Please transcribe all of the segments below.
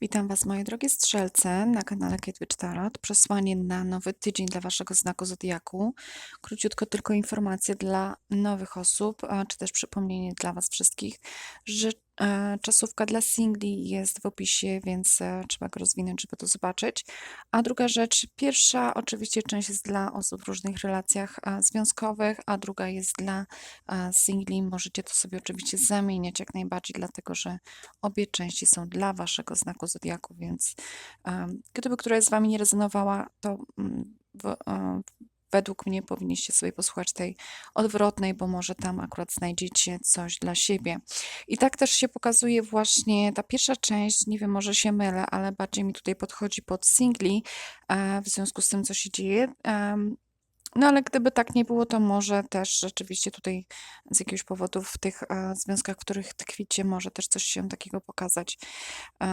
Witam Was, moje drogie strzelce, na kanale Kate Tarot. Przesłanie na nowy tydzień dla Waszego znaku zodiaku. Króciutko tylko informacje dla nowych osób, czy też przypomnienie dla Was wszystkich, że czasówka dla singli jest w opisie, więc e, trzeba go rozwinąć, żeby to zobaczyć. A druga rzecz, pierwsza oczywiście część jest dla osób w różnych relacjach e, związkowych, a druga jest dla e, singli. Możecie to sobie oczywiście zamieniać jak najbardziej, dlatego że obie części są dla Waszego znaku zodiaku, więc gdyby któraś z Wami nie rezonowała, to mm, w, e, według mnie powinniście sobie posłuchać tej odwrotnej, bo może tam akurat znajdziecie coś dla siebie. I tak też się pokazuje właśnie ta pierwsza część, nie wiem, może się mylę, ale bardziej mi tutaj podchodzi pod singli, e, w związku z tym, co się dzieje. No ale gdyby tak nie było, to może też rzeczywiście tutaj z jakiegoś powodu w tych e, związkach, w których tkwicie, może też coś się takiego pokazać.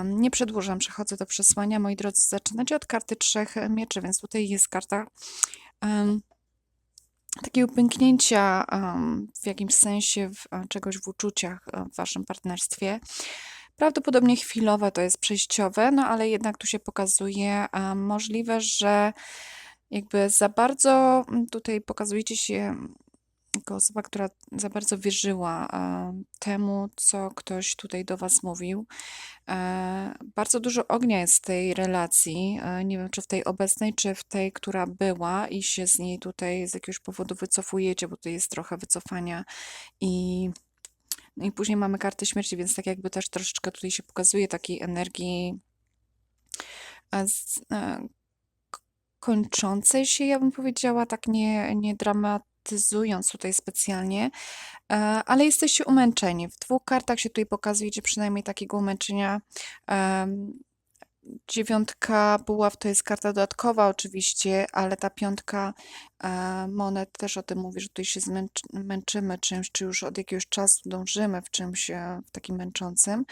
Nie przedłużam, przechodzę do przesłania. Moi drodzy, zaczynacie od karty trzech mieczy, więc tutaj jest karta em, takiego pęknięcia em, w jakimś sensie w, e, czegoś w uczuciach e, w waszym partnerstwie. Prawdopodobnie chwilowe to jest przejściowe, no ale jednak tu się pokazuje e, możliwe, że jakby za bardzo mm, tutaj pokazujecie się jako osoba, która za bardzo wierzyła e, temu, co ktoś tutaj do Was mówił. E, bardzo dużo ognia jest w tej relacji. E, nie wiem, czy w tej obecnej, czy w tej, która była, i się z niej tutaj z jakiegoś powodu wycofujecie, bo tu jest trochę wycofania i. No i później mamy kartę śmierci, więc tak jakby też troszeczkę tutaj się pokazuje takiej energii kończącej się, ja bym powiedziała, tak nie, nie dramatyzując tutaj specjalnie, e, ale jesteście umęczeni. W dwóch kartach się tutaj pokazujecie przynajmniej takiego umęczenia. Dziewiątka buław to jest karta dodatkowa oczywiście, ale ta piątka e, monet też o tym mówi, że tutaj się zmęcz, męczymy czymś, czy już od jakiegoś czasu dążymy w czymś e, w takim męczącym.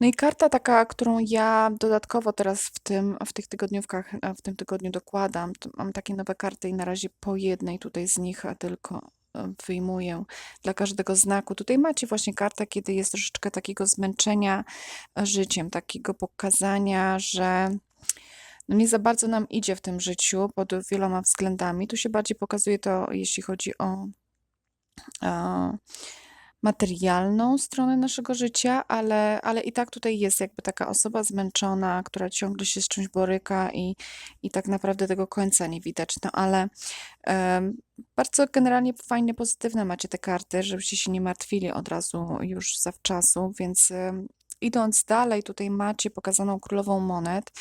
No i karta taka, którą ja dodatkowo teraz w tym, w tych tygodniówkach, e, w tym tygodniu dokładam, mam takie nowe karty i na razie po jednej tutaj z nich e, tylko e, wyjmuję dla każdego znaku. Tutaj macie właśnie kartę, kiedy jest troszeczkę takiego zmęczenia życiem, takiego pokazania, że no nie za bardzo nam idzie w tym życiu pod wieloma względami. Tu się bardziej pokazuje to, jeśli chodzi o e, materialną stronę naszego życia, ale, ale i tak tutaj jest jakby taka osoba zmęczona, która ciągle się z czymś boryka i, i tak naprawdę tego końca nie widać. No ale em, bardzo generalnie fajnie, pozytywne macie te karty, żebyście się nie martwili od razu już zawczasu, więc em, idąc dalej, tutaj macie pokazaną królową monet,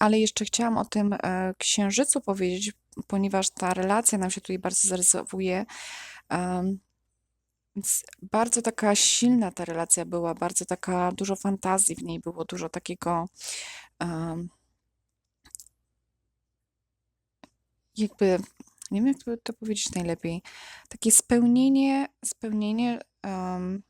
ale jeszcze chciałam o tym e, księżycu powiedzieć, ponieważ ta relacja nam się tutaj bardzo zarysowuje. Więc bardzo taka silna ta relacja była, bardzo taka, dużo fantazji w niej było, dużo takiego em, jakby, nie wiem jak to, powiedzieć najlepiej, takie spełnienie, spełnienie em,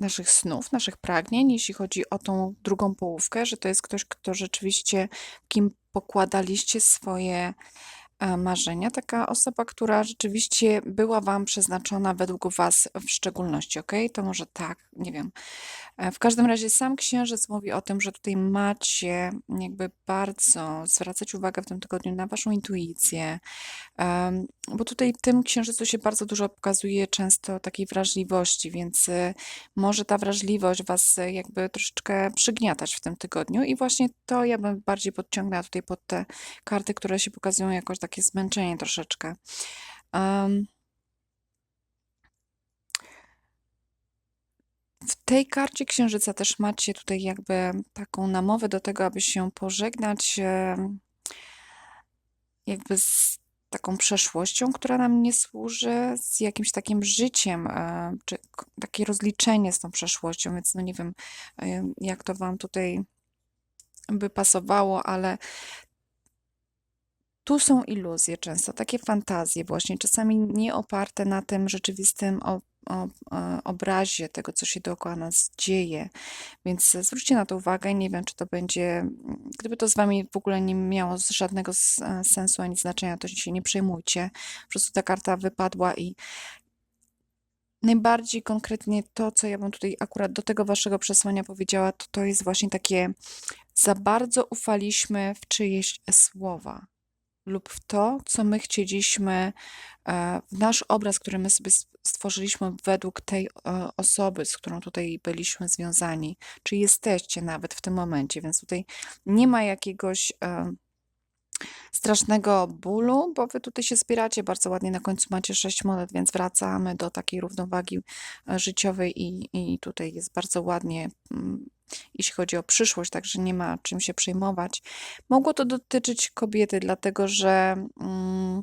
naszych snów, naszych pragnień, jeśli chodzi o tą drugą połówkę, że to jest ktoś, kto rzeczywiście, kim pokładaliście swoje marzenia, taka osoba, która rzeczywiście była Wam przeznaczona według Was w szczególności, ok? To może tak, nie wiem. E, W każdym razie sam księżyc mówi o tym, że tutaj macie jakby bardzo zwracać uwagę w tym tygodniu na Waszą intuicję, bo tutaj tym księżycu się bardzo dużo pokazuje często takiej wrażliwości, więc y, może ta wrażliwość Was jakby troszeczkę przygniatać w tym tygodniu i właśnie to ja bym bardziej podciągnęła tutaj pod te karty, które się pokazują jako takie zmęczenie troszeczkę. Em, W tej karcie księżyca też macie tutaj jakby taką namowę do tego, aby się pożegnać jakby z taką przeszłością, która nam nie służy, z jakimś takim życiem, e, czy takie rozliczenie z tą przeszłością, więc no nie wiem, e, jak to Wam tutaj by pasowało, ale tu są iluzje często, takie fantazje właśnie, czasami nie oparte na tym rzeczywistym e, obrazie tego, co się dookoła nas dzieje. Więc zwróćcie na to uwagę. Nie wiem, czy to będzie, gdyby to z Wami w ogóle nie miało żadnego e, sensu ani znaczenia, to się nie przejmujcie. Po prostu ta karta wypadła i najbardziej konkretnie to, co ja bym tutaj akurat do tego waszego przesłania powiedziała, to to jest właśnie takie za bardzo ufaliśmy w czyjeś słowa lub w to, co my chcieliśmy, e, w nasz obraz, który my sobie stworzyliśmy według tej e, osoby, z którą tutaj byliśmy związani, czy jesteście nawet w tym momencie, więc tutaj nie ma jakiegoś e, strasznego bólu, bo wy tutaj się zbieracie bardzo ładnie, na końcu macie sześć monet, więc wracamy do takiej równowagi życiowej i, i tutaj jest bardzo ładnie, mm, jeśli chodzi o przyszłość, także nie ma czym się przejmować. Mogło to dotyczyć kobiety, dlatego że mm,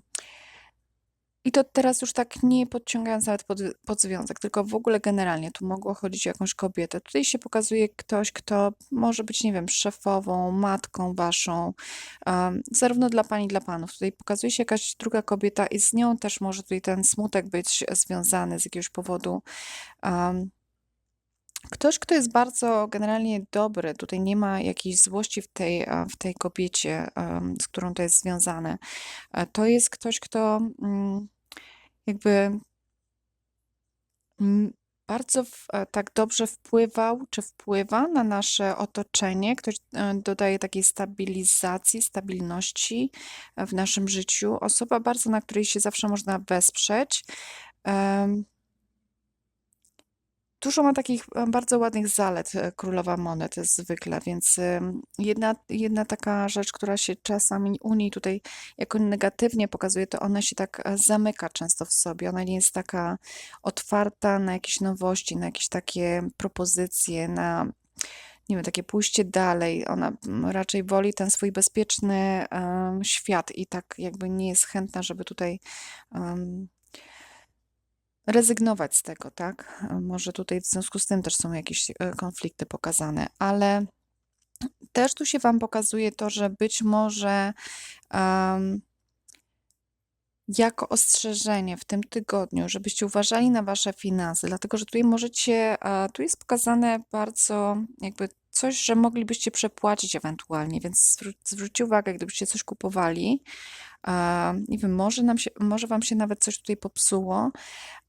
i to teraz już tak nie podciągając nawet pod, pod związek, tylko w ogóle generalnie tu mogło chodzić o jakąś kobietę. Tutaj się pokazuje ktoś, kto może być, nie wiem, szefową, matką waszą, um, zarówno dla pań, dla panów. Tutaj pokazuje się jakaś druga kobieta i z nią też może tutaj ten smutek być związany z jakiegoś powodu. Um, Ktoś, kto jest bardzo generalnie dobry, tutaj nie ma jakiejś złości w tej, w tej kobiecie, z którą to jest związane. E, To jest ktoś, kto mm, jakby bardzo w, e, tak dobrze wpływał, czy wpływa na nasze otoczenie. Ktoś e, dodaje takiej stabilizacji, stabilności w naszym życiu. Osoba bardzo, na której się zawsze można wesprzeć. Dużo ma takich e, bardzo ładnych zalet e, królowa monet zwykle, więc jedna, jedna taka rzecz, która się czasami u niej tutaj jako negatywnie pokazuje, to ona się tak e, zamyka często w sobie. Ona nie jest taka otwarta na jakieś nowości, na jakieś takie propozycje, na nie wiem, takie pójście dalej. Ona raczej woli ten swój bezpieczny em, świat i tak jakby nie jest chętna, żeby tutaj em, rezygnować z tego, tak? Może tutaj w związku z tym też są jakieś e, konflikty pokazane, ale też tu się Wam pokazuje to, że być może em, jako ostrzeżenie w tym tygodniu, żebyście uważali na Wasze finanse, dlatego że tutaj możecie, tu jest pokazane bardzo jakby coś, że moglibyście przepłacić ewentualnie, więc zwró- zwróćcie uwagę, gdybyście coś kupowali, nie wiem, może nam się, może Wam się nawet coś tutaj popsuło,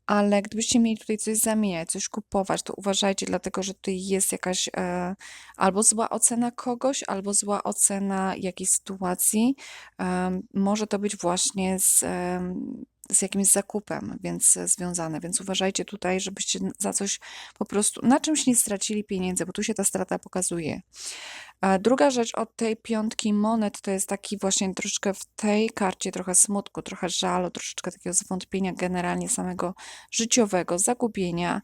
ale gdybyście mieli tutaj coś zamieniać, coś kupować, to uważajcie, dlatego że tutaj jest jakaś e, albo zła ocena kogoś, albo zła ocena jakiejś sytuacji. Em, może to być właśnie z, em, z jakimś zakupem, więc e, związane. Więc uważajcie tutaj, żebyście za coś po prostu na czymś nie stracili pieniędzy, bo tu się ta strata pokazuje. Druga rzecz od tej piątki monet to jest taki właśnie troszeczkę w tej karcie trochę smutku, trochę żalu, troszeczkę takiego zwątpienia generalnie samego życiowego, zagubienia.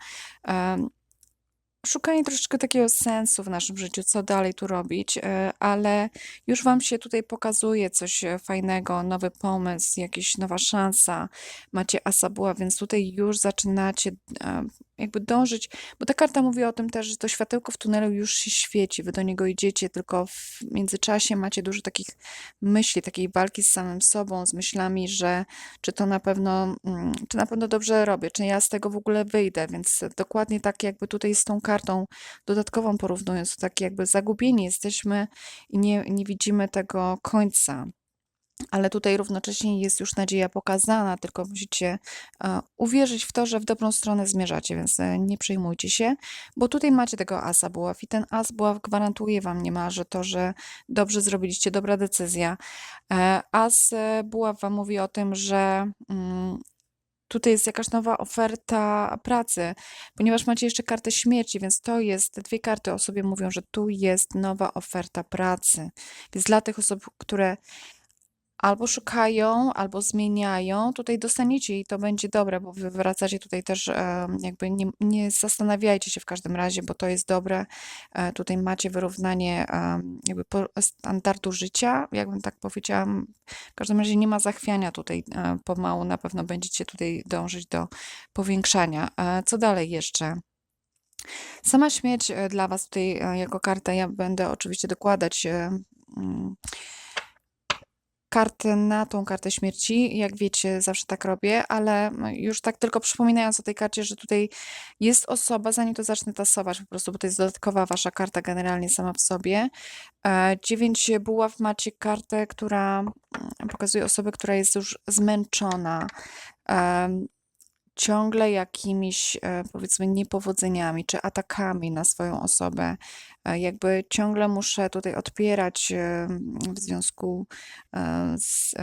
Szukanie troszeczkę takiego sensu w naszym życiu, co dalej tu robić, e, ale już Wam się tutaj pokazuje coś e, fajnego, nowy pomysł, jakaś nowa szansa. Macie Asabuła, więc tutaj już zaczynacie e, jakby dążyć, bo ta karta mówi o tym też, że to światełko w tunelu już się świeci, Wy do niego idziecie, tylko w międzyczasie macie dużo takich myśli, takiej walki z samym sobą, z myślami, że czy to na pewno, mm, czy na pewno dobrze robię, czy ja z tego w ogóle wyjdę, więc dokładnie tak jakby tutaj z tą kartą dodatkową porównując, to takie jakby zagubieni jesteśmy i nie, nie widzimy tego końca. Ale tutaj równocześnie jest już nadzieja pokazana, tylko musicie e, uwierzyć w to, że w dobrą stronę zmierzacie, więc e, nie przejmujcie się, bo tutaj macie tego asa buław i ten as buław gwarantuje wam niemalże to, że dobrze zrobiliście, dobra decyzja. E, As buław wam mówi o tym, że mm, tutaj jest jakaś nowa oferta pracy, ponieważ macie jeszcze kartę śmierci, więc to jest, te dwie karty o sobie mówią, że tu jest nowa oferta pracy. Więc dla tych osób, które albo szukają, albo zmieniają, tutaj dostaniecie i to będzie dobre, bo wy wracacie tutaj też, e, jakby nie, nie zastanawiajcie się w każdym razie, bo to jest dobre. E, Tutaj macie wyrównanie e, jakby standardu życia, jakbym tak powiedziała. W każdym razie nie ma zachwiania tutaj pomału, na pewno będziecie tutaj dążyć do powiększania. Co dalej jeszcze? Sama śmierć dla Was tutaj jako karta, ja będę oczywiście dokładać e, kartę na tą kartę śmierci. Jak wiecie, zawsze tak robię, ale już tak tylko przypominając o tej karcie, że tutaj jest osoba, zanim to zacznę tasować po prostu, bo to jest dodatkowa wasza karta generalnie sama w sobie. E, Dziewięć buław macie kartę, która pokazuje osobę, która jest już zmęczona. Em, ciągle jakimiś, e, powiedzmy, niepowodzeniami czy atakami na swoją osobę. E, jakby ciągle muszę tutaj odpierać e, w związku e, z,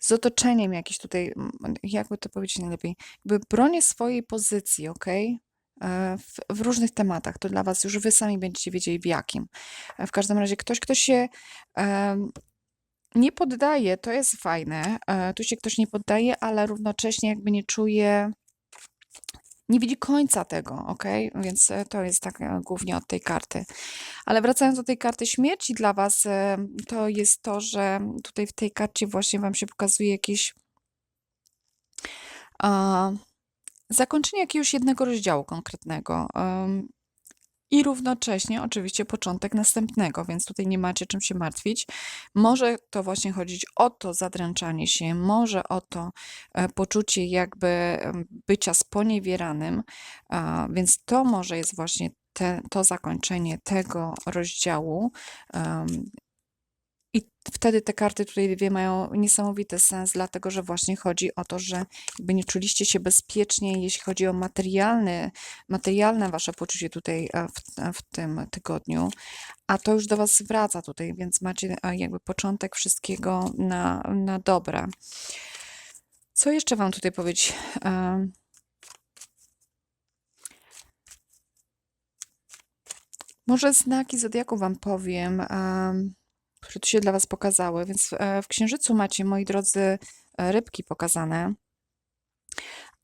z otoczeniem jakieś tutaj, m, jakby to powiedzieć najlepiej, jakby bronię swojej pozycji, ok? W, w różnych tematach. To dla Was już Wy sami będziecie wiedzieli w jakim. E, W każdym razie ktoś, kto się nie poddaje, to jest fajne. E, Tu się ktoś nie poddaje, ale równocześnie jakby nie czuje, nie widzi końca tego, ok? Więc e, to jest tak e, głównie od tej karty. Ale wracając do tej karty śmierci dla Was, e, to jest to, że tutaj w tej karcie właśnie Wam się pokazuje jakieś zakończenie jakiegoś jednego rozdziału konkretnego. I równocześnie oczywiście początek następnego, więc tutaj nie macie czym się martwić. Może to właśnie chodzić o to zadręczanie się, może o to e, poczucie jakby bycia sponiewieranym, więc to może jest właśnie te, to zakończenie tego rozdziału. I wtedy te karty tutaj dwie mają niesamowity sens, dlatego że właśnie chodzi o to, że jakby nie czuliście się bezpiecznie, jeśli chodzi o materialny, materialne wasze poczucie tutaj e, w, e, w tym tygodniu, a to już do was wraca tutaj, więc macie e, jakby początek wszystkiego na, na dobre. Co jeszcze wam tutaj powiedzieć? Może znaki zodiaku wam powiem, em, które tu się dla was pokazały. Więc e, w Księżycu macie, moi drodzy, e, rybki pokazane,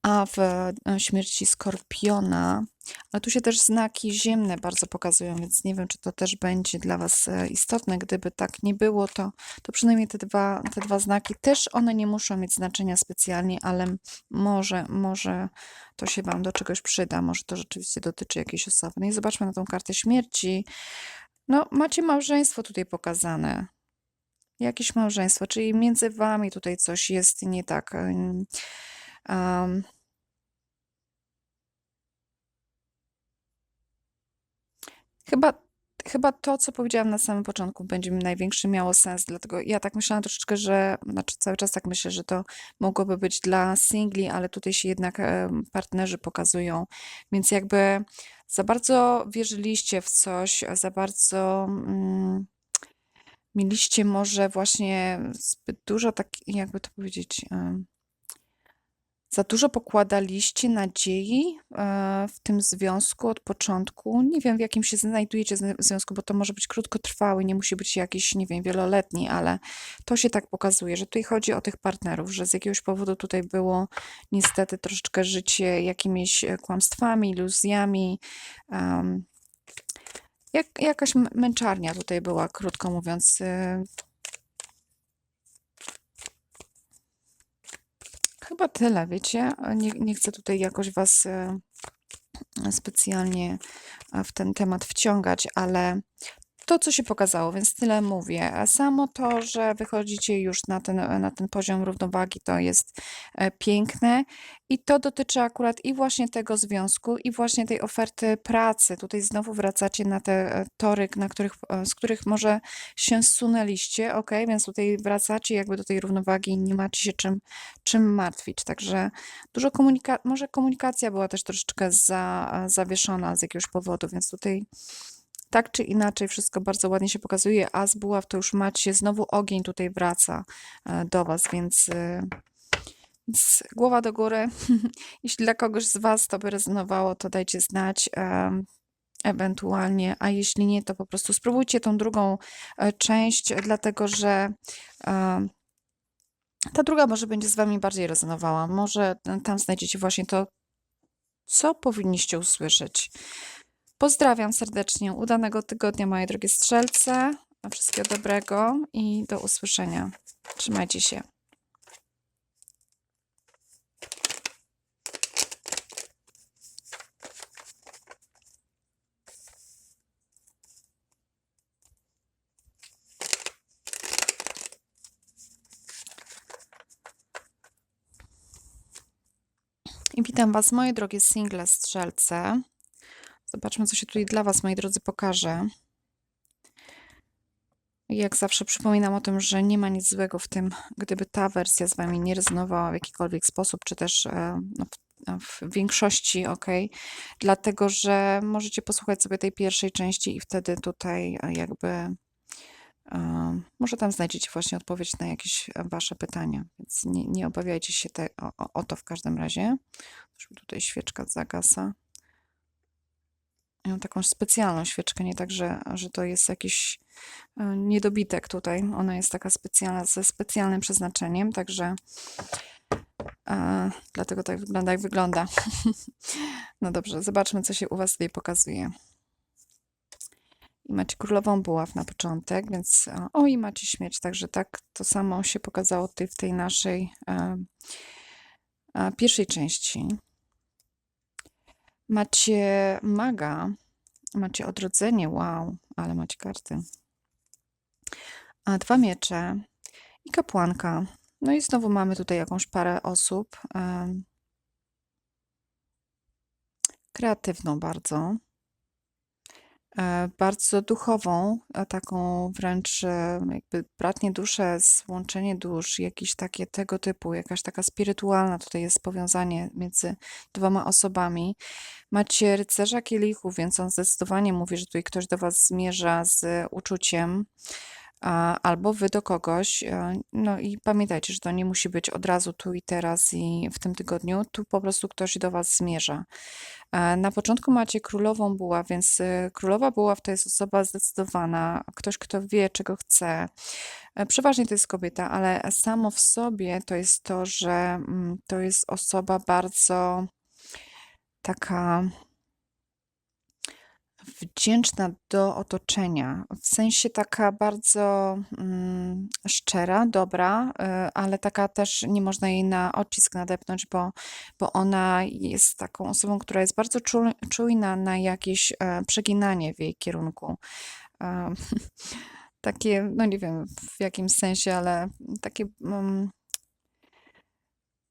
a w e, śmierci Skorpiona, ale tu się też znaki ziemne bardzo pokazują, więc nie wiem, czy to też będzie dla was e, istotne. Gdyby tak nie było, to, to przynajmniej te dwa, te dwa znaki też one nie muszą mieć znaczenia specjalnie, ale może, może to się wam do czegoś przyda, może to rzeczywiście dotyczy jakiejś osoby. No i zobaczmy na tą kartę śmierci. No, macie małżeństwo tutaj pokazane. Jakieś małżeństwo, czyli między wami tutaj coś jest nie tak. em, Chyba, chyba to, co powiedziałam na samym początku, będzie mi największy miało sens, dlatego ja tak myślałam troszeczkę, że, znaczy cały czas tak myślę, że to mogłoby być dla singli, ale tutaj się jednak partnerzy pokazują, więc jakby za bardzo wierzyliście w coś, za bardzo mm, mieliście może właśnie zbyt dużo tak, jakby to powiedzieć, za dużo pokładaliście nadziei e, w tym związku od początku. Nie wiem, w jakim się znajdujecie zna- związku, bo to może być krótkotrwały, nie musi być jakiś, nie wiem, wieloletni, ale to się tak pokazuje, że tutaj chodzi o tych partnerów, że z jakiegoś powodu tutaj było niestety troszeczkę życie jakimiś e, kłamstwami, iluzjami. em, jak, jakaś męczarnia tutaj była, krótko mówiąc. Chyba tyle, wiecie? Nie, nie chcę tutaj jakoś was e, specjalnie e, w ten temat wciągać, ale to, co się pokazało, więc tyle mówię. Samo to, że wychodzicie już na ten, na ten poziom równowagi, to jest e, piękne i to dotyczy akurat i właśnie tego związku, i właśnie tej oferty pracy. Tutaj znowu wracacie na te e, tory, na których, e, z których może się zsunęliście, ok? Więc tutaj wracacie jakby do tej równowagi i nie macie się czym, czym martwić. Także dużo komunikacji, może komunikacja była też troszeczkę za, zawieszona z jakiegoś powodu, więc tutaj tak czy inaczej wszystko bardzo ładnie się pokazuje, a z buław to już macie, znowu ogień tutaj wraca e, do was, więc, e, więc głowa do góry. Jeśli dla kogoś z was to by rezonowało, to dajcie znać. em, Ewentualnie, a jeśli nie, to po prostu spróbujcie tą drugą e, część, dlatego że ta druga może będzie z wami bardziej rezonowała. Może e, tam znajdziecie właśnie to, co powinniście usłyszeć. Pozdrawiam serdecznie. Udanego tygodnia, moje drogie strzelce. Wszystkiego dobrego i do usłyszenia. Trzymajcie się. I witam Was, moje drogie single strzelce. Zobaczmy, co się tutaj dla Was, moi drodzy, pokaże. Jak zawsze przypominam o tym, że nie ma nic złego w tym, gdyby ta wersja z Wami nie rezonowała w jakikolwiek sposób, czy też e, no, w w większości ok, dlatego że możecie posłuchać sobie tej pierwszej części i wtedy tutaj e, jakby e, może tam znajdziecie właśnie odpowiedź na jakieś wasze pytania, więc nie, nie obawiajcie się te, o, o- to w każdym razie. Mi tutaj świeczka zagasa. Taką specjalną świeczkę, nie tak, że, że to jest jakiś e, niedobitek tutaj. Ona jest taka specjalna, ze specjalnym przeznaczeniem, także e, dlatego tak wygląda, jak wygląda. No dobrze, zobaczmy, co się u Was tutaj pokazuje. I macie królową buław na początek, więc e, o i macie śmierć, także tak to samo się pokazało tutaj w tej naszej pierwszej części. Macie maga, macie odrodzenie, wow, ale macie karty. A dwa miecze i kapłanka. No i znowu mamy tutaj jakąś parę osób. kreatywną bardzo. E, Bardzo duchową, a taką wręcz e, jakby bratnie dusze, złączenie dusz, jakieś takie tego typu, jakaś taka spirytualna tutaj jest powiązanie między dwoma osobami. Macie rycerza kielichów, więc on zdecydowanie mówi, że tutaj ktoś do was zmierza z uczuciem, albo wy do kogoś. e, No i pamiętajcie, że to nie musi być od razu tu i teraz i w tym tygodniu. Tu po prostu ktoś do was zmierza. E, Na początku macie królową buław, więc e, królowa buław to jest osoba zdecydowana, ktoś, kto wie, czego chce. Przeważnie to jest kobieta, ale samo w sobie to jest to, że mm, to jest osoba bardzo taka wdzięczna do otoczenia, w sensie taka bardzo mm, szczera, dobra, y, ale taka też nie można jej na odcisk nadepnąć, bo, bo ona jest taką osobą, która jest bardzo czu- czujna na jakieś e, przeginanie w jej kierunku. E, takie, no nie wiem w jakim sensie, ale takie mm,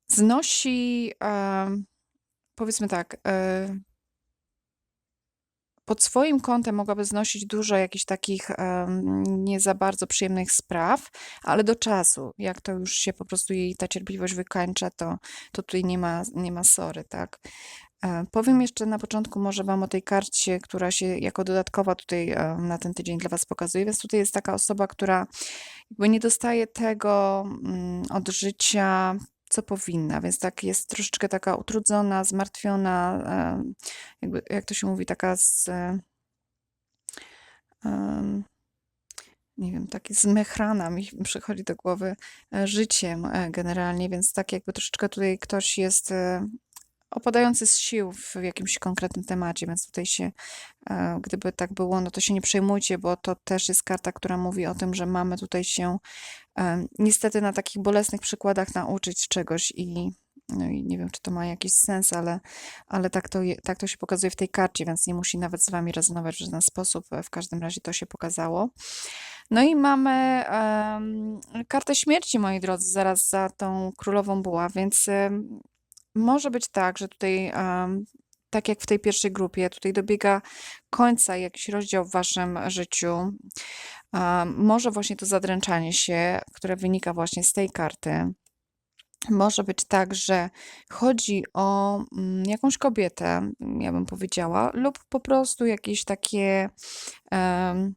znosi, e, powiedzmy tak, pod swoim kątem mogłaby znosić dużo jakichś takich nie za bardzo przyjemnych spraw, ale do czasu, jak to już się po prostu jej ta cierpliwość wykańcza, to, to tutaj nie ma, nie ma sory, tak? E, Powiem jeszcze na początku może Wam o tej karcie, która się jako dodatkowa tutaj e, na ten tydzień dla Was pokazuje. Więc tutaj jest taka osoba, która jakby nie dostaje tego mm, od życia, co powinna, więc tak jest troszeczkę taka utrudzona, zmartwiona, jakby, jak to się mówi, taka z, nie wiem, taki zmechrana mi przychodzi do głowy e, życiem e, generalnie, więc tak jakby troszeczkę tutaj ktoś jest e, opadający z sił w jakimś konkretnym temacie, więc tutaj się, e, gdyby tak było, no to się nie przejmujcie, bo to też jest karta, która mówi o tym, że mamy tutaj się e, niestety na takich bolesnych przykładach nauczyć czegoś i no i nie wiem, czy to ma jakiś sens, ale, ale tak, to, tak to się pokazuje w tej karcie, więc nie musi nawet z wami rezonować w żaden sposób. W każdym razie to się pokazało. No i mamy em, kartę śmierci, moi drodzy, zaraz za tą królową była, więc może być tak, że tutaj, em, tak jak w tej pierwszej grupie, tutaj dobiega końca jakiś rozdział w waszym życiu. Em, może właśnie to zadręczanie się, które wynika właśnie z tej karty. Może być tak, że chodzi o mm, jakąś kobietę, ja bym powiedziała, lub po prostu jakieś takie em,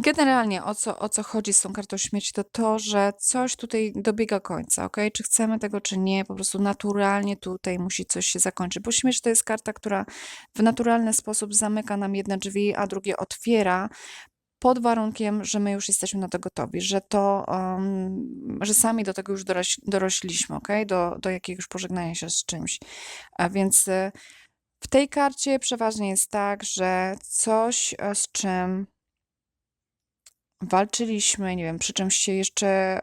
Generalnie o co, o co chodzi z tą kartą śmierci, to to, że coś tutaj dobiega końca, ok? Czy chcemy tego, czy nie, po prostu naturalnie tutaj musi coś się zakończyć, bo śmierć to jest karta, która w naturalny sposób zamyka nam jedne drzwi, a drugie otwiera, pod warunkiem, że my już jesteśmy na to gotowi, że to, um, że sami do tego już doroś, dorośliśmy, ok? Do, do jakiegoś pożegnania się z czymś. A więc y, w tej karcie przeważnie jest tak, że coś, e, z czym walczyliśmy, nie wiem, przy czymś się jeszcze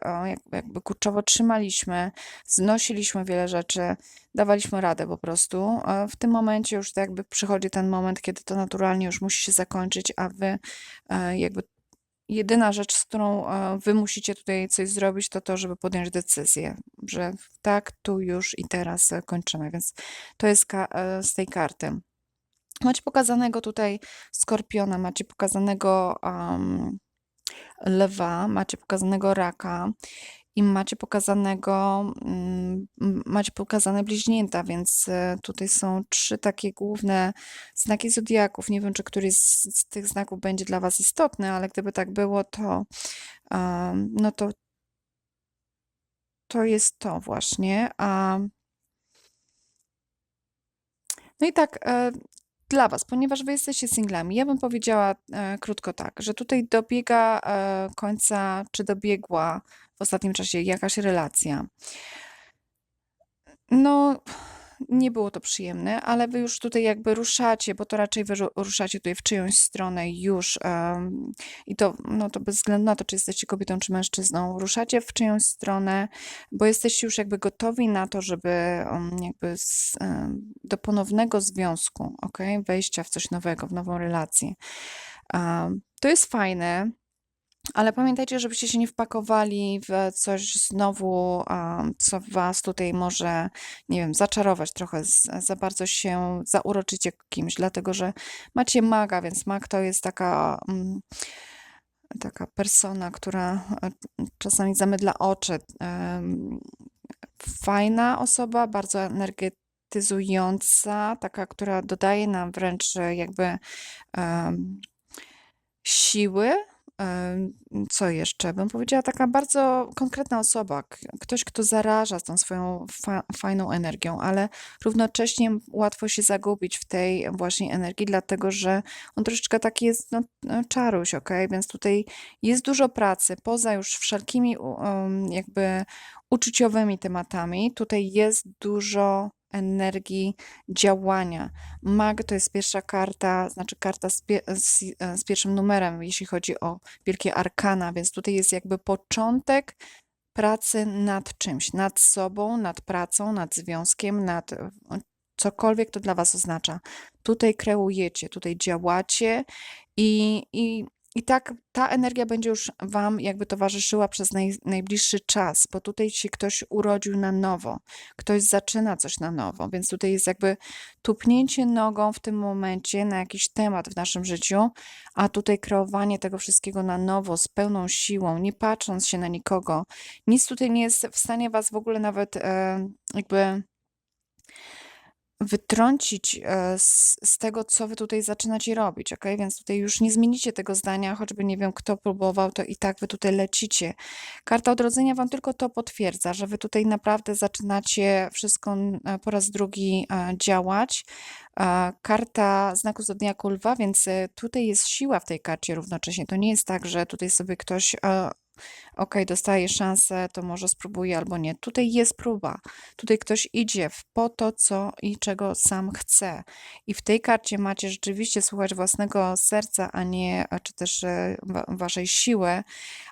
jakby kurczowo trzymaliśmy, znosiliśmy wiele rzeczy, dawaliśmy radę po prostu. W tym momencie już jakby przychodzi ten moment, kiedy to naturalnie już musi się zakończyć, a wy e, jakby jedyna rzecz, z którą e, wy musicie tutaj coś zrobić, to to, żeby podjąć decyzję, że tak, tu już i teraz e, kończymy, więc to jest z tej karty. Macie pokazanego tutaj skorpiona, macie pokazanego um, lwa, macie pokazanego raka i macie pokazanego, mm, macie pokazane bliźnięta, więc e, tutaj są trzy takie główne znaki zodiaków. Nie wiem, czy któryś z, z tych znaków będzie dla Was istotny, ale gdyby tak było, to no to to jest to właśnie. A no i tak, e, dla Was, ponieważ Wy jesteście singlami, ja bym powiedziała e, krótko tak, że tutaj dobiega e, końca, czy dobiegła w ostatnim czasie jakaś relacja. No, nie było to przyjemne, ale wy już tutaj jakby ruszacie, bo to raczej wy ru- ruszacie tutaj w czyjąś stronę już em, i to, no to bez względu na to, czy jesteście kobietą, czy mężczyzną, ruszacie w czyjąś stronę, bo jesteście już jakby gotowi na to, żeby um, jakby z, em, do ponownego związku, ok? Wejścia w coś nowego, w nową relację. Um, to jest fajne. Ale pamiętajcie, żebyście się nie wpakowali w coś znowu, co was tutaj może, nie wiem, zaczarować trochę, za bardzo się zauroczycie kimś, dlatego że macie maga, więc mag to jest taka, mm, taka persona, która e, czasami zamydla oczy. Fajna osoba, bardzo energetyzująca, taka, która dodaje nam wręcz e, jakby siły. Co jeszcze? Bym powiedziała, taka bardzo konkretna osoba, ktoś, kto zaraża tą swoją fa fajną energią, ale równocześnie łatwo się zagubić w tej właśnie energii, dlatego że on troszeczkę taki jest, no, no, czaruś, ok? Więc tutaj jest dużo pracy, poza już wszelkimi um, jakby uczuciowymi tematami. Tutaj jest dużo energii działania. Mag to jest pierwsza karta, znaczy karta z, z, e, z pierwszym numerem, jeśli chodzi o wielkie arkana, więc tutaj jest jakby początek pracy nad czymś, nad sobą, nad pracą, nad związkiem, nad e, cokolwiek to dla Was oznacza. Tutaj kreujecie, tutaj działacie i, i, i tak ta energia będzie już Wam jakby towarzyszyła przez naj, najbliższy czas, bo tutaj się ktoś urodził na nowo, ktoś zaczyna coś na nowo, więc tutaj jest jakby tupnięcie nogą w tym momencie na jakiś temat w naszym życiu, a tutaj kreowanie tego wszystkiego na nowo, z pełną siłą, nie patrząc się na nikogo. Nic tutaj nie jest w stanie Was w ogóle nawet e, jakby wytrącić e, z, z tego, co wy tutaj zaczynacie robić, ok? Więc tutaj już nie zmienicie tego zdania, choćby nie wiem, kto próbował, to i tak wy tutaj lecicie. Karta odrodzenia wam tylko to potwierdza, że wy tutaj naprawdę zaczynacie wszystko e, po raz drugi e, działać. Karta znaku zodiaku lwa, więc tutaj jest siła w tej karcie równocześnie. To nie jest tak, że tutaj sobie ktoś e, Okej, dostaje szansę, to może spróbuję albo nie. Tutaj jest próba. Tutaj ktoś idzie po to, co i czego sam chce. I w tej karcie macie rzeczywiście słuchać własnego serca, a nie, a czy też e, wa- waszej siły,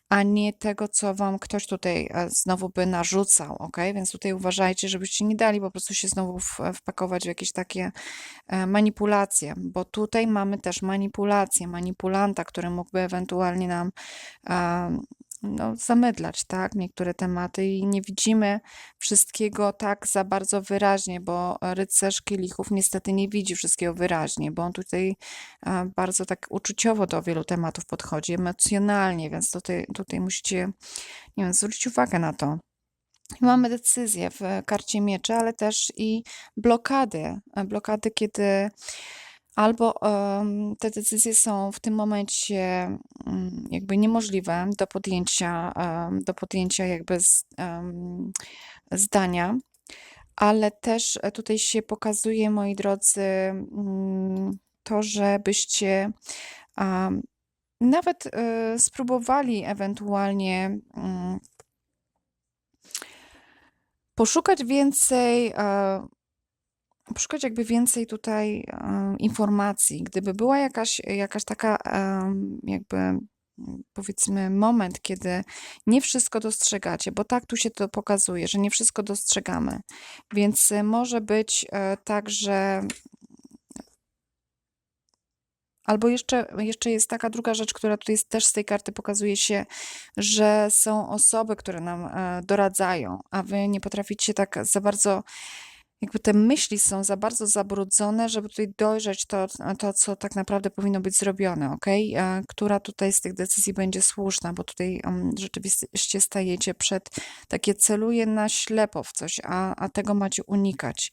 a nie tego, co wam ktoś tutaj e, znowu by narzucał, ok? Więc tutaj uważajcie, żebyście nie dali po prostu się znowu wpakować w jakieś takie e, manipulacje, bo tutaj mamy też manipulację, manipulanta, który mógłby ewentualnie nam no, zamydlać, tak, niektóre tematy i nie widzimy wszystkiego tak za bardzo wyraźnie, bo rycerz kielichów niestety nie widzi wszystkiego wyraźnie, bo on tutaj bardzo tak uczuciowo do wielu tematów podchodzi, emocjonalnie, więc tutaj, tutaj musicie, nie wiem, zwrócić uwagę na to. Mamy decyzję w karcie mieczy, ale też i blokady. Blokady, kiedy albo te decyzje są w tym momencie mm, jakby niemożliwe do podjęcia, do podjęcia jakby z, zdania, ale też e, tutaj się pokazuje, moi drodzy, mm, to, żebyście nawet e, spróbowali ewentualnie mm, poszukać więcej, poszukać jakby więcej tutaj informacji. Gdyby była jakaś, jakaś taka jakby mm, powiedzmy moment, kiedy nie wszystko dostrzegacie, bo tak tu się to pokazuje, że nie wszystko dostrzegamy. Więc e, może być e, tak, że Albo jeszcze, jeszcze jest taka druga rzecz, która tutaj jest, też z tej karty pokazuje się, że są osoby, które nam e, doradzają, a wy nie potraficie tak za bardzo jakby te myśli są za bardzo zabrudzone, żeby tutaj dojrzeć to, to co tak naprawdę powinno być zrobione, ok? Która tutaj z tych decyzji będzie słuszna, bo tutaj um, rzeczywiście stajecie przed takie celuje na ślepo w coś, a, a tego macie unikać.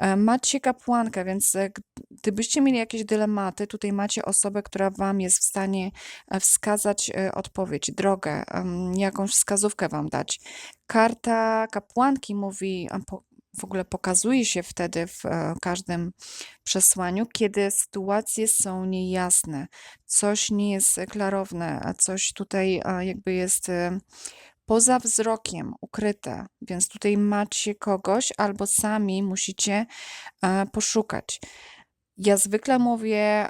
E, Macie kapłankę, więc e, gdybyście mieli jakieś dylematy, tutaj macie osobę, która wam jest w stanie e, wskazać odpowiedź, drogę, jakąś wskazówkę wam dać. Karta kapłanki mówi, w ogóle pokazuje się wtedy w e, każdym przesłaniu, kiedy sytuacje są niejasne, coś nie jest klarowne, a coś tutaj a, jakby jest e, poza wzrokiem, ukryte, więc tutaj macie kogoś albo sami musicie e, poszukać. Ja zwykle mówię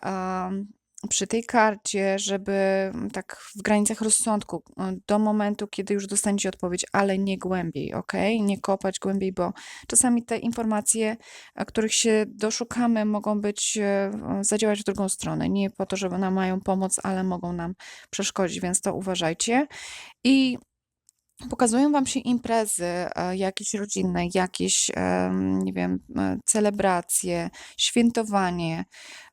przy tej karcie, żeby mm, tak w granicach rozsądku, e, do momentu, kiedy już dostaniecie odpowiedź, ale nie głębiej, ok? Nie kopać głębiej, bo czasami te informacje, e, których się doszukamy, mogą być, e, zadziałać w drugą stronę. Nie po to, żeby nam mają pomóc, ale mogą nam przeszkodzić, więc to uważajcie. I Pokazują wam się imprezy, jakieś rodzinne, jakieś, nie wiem, celebracje, świętowanie.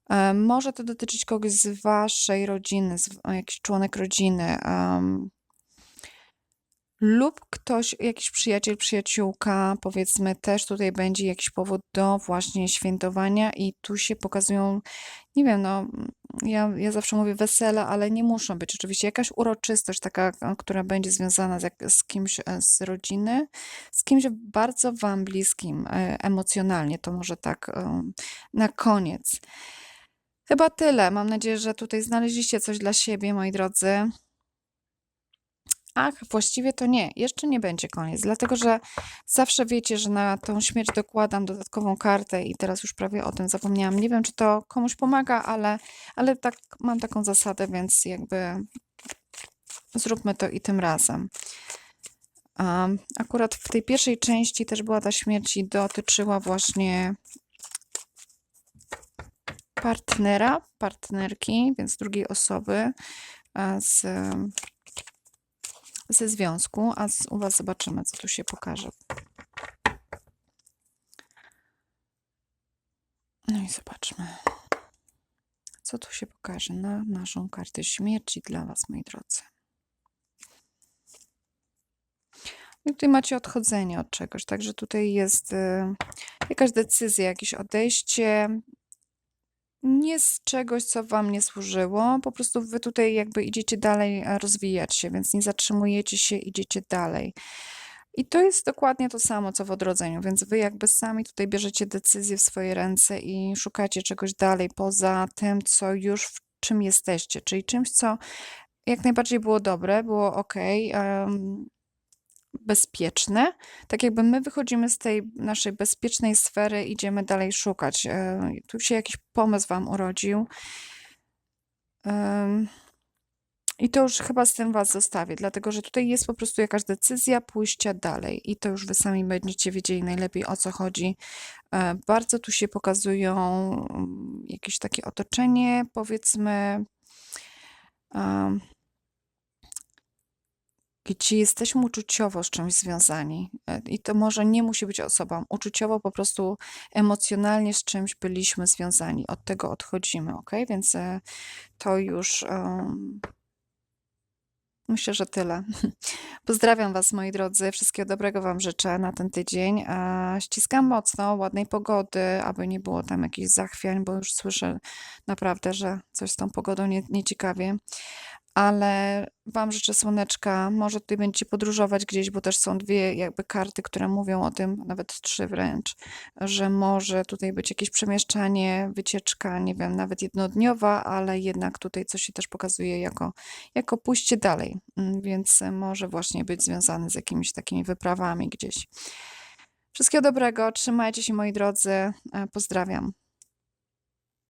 E, Może to dotyczyć kogoś z waszej rodziny, z, jakiś członek rodziny. em, lub ktoś, jakiś przyjaciel, przyjaciółka, powiedzmy, też tutaj będzie jakiś powód do właśnie świętowania i tu się pokazują, nie wiem, no, ja, ja zawsze mówię wesele, ale nie muszą być oczywiście jakaś uroczystość taka, a, która będzie związana z, z kimś e, z rodziny, z kimś bardzo wam bliskim e, emocjonalnie, to może tak na koniec. Chyba tyle. Mam nadzieję, że tutaj znaleźliście coś dla siebie, moi drodzy. Ach, właściwie to nie, jeszcze nie będzie koniec, dlatego że zawsze wiecie, że na tą śmierć dokładam dodatkową kartę i teraz już prawie o tym zapomniałam. Nie wiem, czy to komuś pomaga, ale, ale tak mam taką zasadę, więc jakby zróbmy to i tym razem. Um, akurat w tej pierwszej części też była ta śmierć i dotyczyła właśnie partnera, partnerki, więc drugiej osoby e, z ze związku, a z, u Was zobaczymy, co tu się pokaże. No i zobaczmy, co tu się pokaże na naszą kartę śmierci dla Was, moi drodzy. I tutaj macie odchodzenie od czegoś, także tutaj jest y, jakaś decyzja, jakieś odejście, nie z czegoś, co wam nie służyło, po prostu wy tutaj jakby idziecie dalej rozwijać się, więc nie zatrzymujecie się, idziecie dalej. I to jest dokładnie to samo, co w odrodzeniu, więc wy jakby sami tutaj bierzecie decyzję w swoje ręce i szukacie czegoś dalej poza tym, co już w czym jesteście, czyli czymś, co jak najbardziej było dobre, było ok, bezpieczne, tak jakby my wychodzimy z tej naszej bezpiecznej sfery, idziemy dalej szukać. E, tu się jakiś pomysł wam urodził. I to już chyba z tym was zostawię, dlatego że tutaj jest po prostu jakaś decyzja pójścia dalej i to już wy sami będziecie wiedzieli najlepiej o co chodzi. E, Bardzo tu się pokazują mm, jakieś takie otoczenie, powiedzmy. Gdzie jesteśmy uczuciowo z czymś związani. E, I to może nie musi być osobą. Uczuciowo po prostu emocjonalnie z czymś byliśmy związani. Od tego odchodzimy, ok? Więc e, to już em, myślę, że tyle. Pozdrawiam Was, moi drodzy. Wszystkiego dobrego Wam życzę na ten tydzień. E, Ściskam mocno, ładnej pogody, aby nie było tam jakichś zachwiań, bo już słyszę naprawdę, że coś z tą pogodą nie, nieciekawie ale Wam życzę słoneczka. Może tutaj będziecie podróżować gdzieś, bo też są dwie jakby karty, które mówią o tym, nawet trzy wręcz, że może tutaj być jakieś przemieszczanie, wycieczka, nie wiem, nawet jednodniowa, ale jednak tutaj coś się też pokazuje jako, jako pójście dalej, Mm, więc może właśnie być związany z jakimiś takimi wyprawami gdzieś. Wszystkiego dobrego, trzymajcie się moi drodzy, e, pozdrawiam.